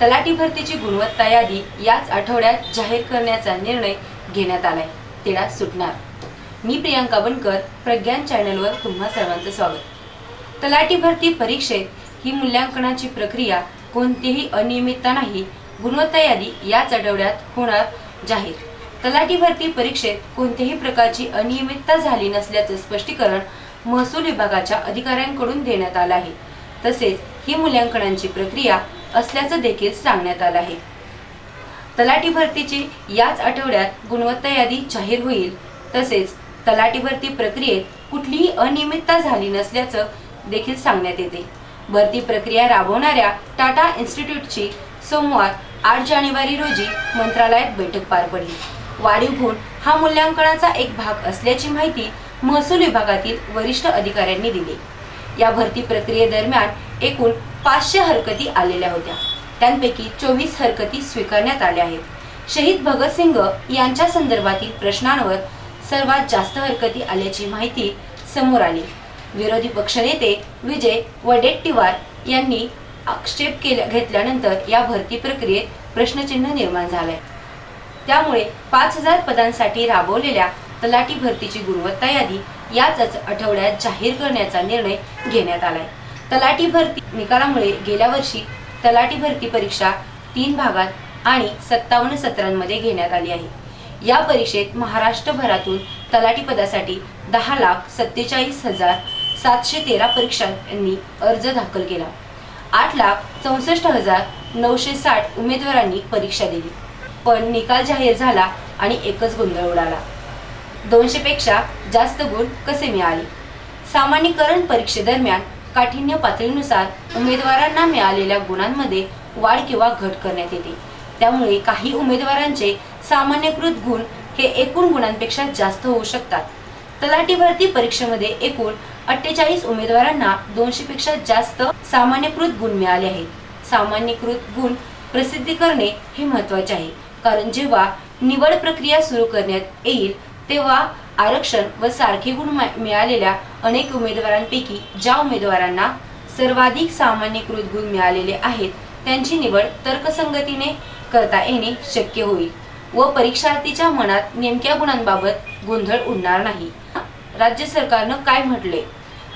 तलाठी भरतीची गुणवत्ता यादी याच आठवड्यात जाहीर करण्याचा निर्णय घेण्यात आलाय. तिढा सुटणार. मी प्रियांका बनकर प्रज्ञान चॅनलवर तुम्हा सर्वांचं स्वागत. तलाठी भरती परीक्षेत ही मूल्यांकनाची प्रक्रिया कोणतीही अनियमितता नाही गुणवत्ता यादी याच आठवड्यात होणार जाहीर. तलाठी भरती परीक्षेत कोणत्याही प्रकारची अनियमितता झाली नसल्याचं स्पष्टीकरण महसूल विभागाच्या अधिकाऱ्यांकडून देण्यात आलं आहे. तसेच ही मूल्यांकनाची प्रक्रिया असल्याचं देखील सांगण्यात आलं आहे. तलाठी भरतीची याच आठवड्यात गुणवत्ता यादी जाहीर होईल. तसेच तलाठी भरती प्रक्रियेत कुठलीही अनियमितता झाली नसल्याचं देखील सांगण्यात येते. भरती प्रक्रिया राबवणाऱ्या टाटा इन्स्टिट्यूटची सोमवार आठ जानेवारी रोजी मंत्रालयात बैठक पार पडली. वाढीव गुण हा मूल्यांकनाचा एक भाग असल्याची माहिती महसूल विभागातील वरिष्ठ अधिकाऱ्यांनी दिली. या भरती प्रक्रियेदरम्यान एकूण पाचशे हरकती आलेल्या होत्या. त्यांपैकी चोवीस हरकती स्वीकारण्यात आल्या आहेत. शहीद भगतसिंग यांच्या संदर्भातील प्रश्नांवर सर्वात जास्त हरकती आल्याची माहिती समोर आली. विरोधी पक्षनेते विजय वडेट्टीवार यांनी आक्षेप केल्या घेतल्यानंतर या भरती प्रक्रियेत प्रश्नचिन्ह निर्माण झालंय. त्यामुळे पाच हजार पदांसाठी राबवलेल्या तलाठी भरतीची गुणवत्ता यादी याच आठवड्यात जाहीर करण्याचा निर्णय घेण्यात आलाय. तलाठी भरती निकालामुळे गेल्या वर्षी तलाठी भरती परीक्षा तीन भागात आणि सत्तावन्न सत्रांमध्ये घेण्यात आली आहे. या परीक्षेत महाराष्ट्रभरातून तलाठी पदासाठी दहा लाख सत्तेचाळीस हजार सातशे तेरा परीक्षांनी अर्ज दाखल केला. आठ लाख चौसष्ट हजार नऊशे साठ उमेदवारांनी परीक्षा दिली. पण निकाल जाहीर झाला आणि एकच गोंधळ उडाला. दोनशेपेक्षा जास्त गुण कसे मिळाले? सामान्यीकरण परीक्षेदरम्यान काठिण्य पातळीनुसार उमेदवारांना मिळालेल्या गुणांमध्ये वाढ किंवा घट करण्यात येते. त्यामुळे काही उमेदवारांचे सामान्यकृत गुण हे एकूण गुणांपेक्षा जास्त होऊ शकतात. तलाठी भरती परीक्षेमध्ये एकूण अठ्ठेचाळीस उमेदवारांना दोनशे पेक्षा जास्त सामान्यकृत गुण मिळाले आहेत. सामान्यकृत गुण प्रसिद्धी करणे हे महत्त्वाचे आहे कारण जेव्हा निवड प्रक्रिया सुरू करण्यात येईल तेव्हा आरक्षण व सारखे गुण मिळालेल्या अनेक उमेदवारांपैकी ज्या उमेदवारांना सर्वाधिक सामान्यकृत गुण मिळालेले आहेत त्यांची निवड तर्कसंगतीने करता येणे शक्य होईल व परीक्षार्थीच्या मनात नेमक्या गुणांबाबत गोंधळ उडणार नाही. राज्य सरकारनं काय म्हटले?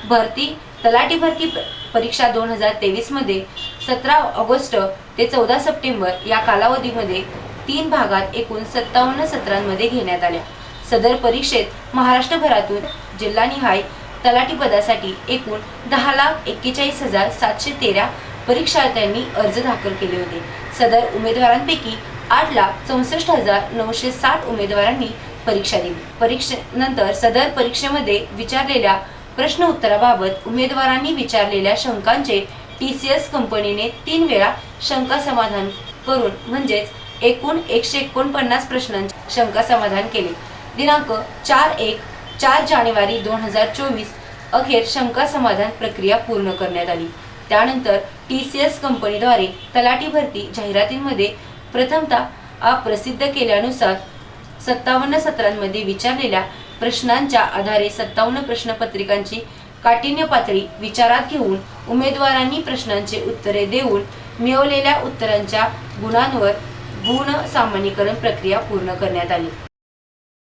भरती तलाठी भरती परीक्षा दोन हजार तेवीसमध्ये सतरा ऑगस्ट ते चौदा सप्टेंबर या कालावधीमध्ये तीन भागात एकूण सत्तावन्न सत्रांमध्ये घेण्यात आल्या. सदर परीक्षेत महाराष्ट्रभरातून जिल्हानिहाय तलाठी पदासाठी एकूण दहा लाख एक्केचाळीस हजार सातशे तेरा परीक्षार्थ्यांनी अर्ज दाखल केले होते. सदर उमेदवारांपैकी आठ लाख चौसष्ट हजार नऊशे साठ उमेदवारांनी परीक्षा दिली. परीक्षेनंतर सदर परीक्षेमध्ये विचारलेल्या प्रश्न उत्तराबाबत उमेदवारांनी विचारलेल्या शंकांचे टी सी एस कंपनीने तीन वेळा शंका समाधान करून म्हणजेच एकूण एकशे एकोणपन्नास प्रश्नांचे शंका समाधान केले. दिनांक चार एक चार जानेवारी दोन हजार चोवीस अखेर शंका समाधान प्रक्रिया पूर्ण करण्यात आली. त्यानंतर टी सी एस कंपनीद्वारे तलाठी भरती जाहिरातींमध्ये प्रथमतः आ प्रसिद्ध केल्यानुसार सत्तावन्न सत्रांमध्ये विचारलेल्या प्रश्नांच्या आधारे सत्तावन्न प्रश्नपत्रिकांची काठिण्य पातळी विचारात घेऊन उमेदवारांनी प्रश्नांचे उत्तरे देऊन मिळवलेल्या उत्तरांच्या गुणांवर गुण सामान्यीकरण प्रक्रिया पूर्ण करण्यात आली.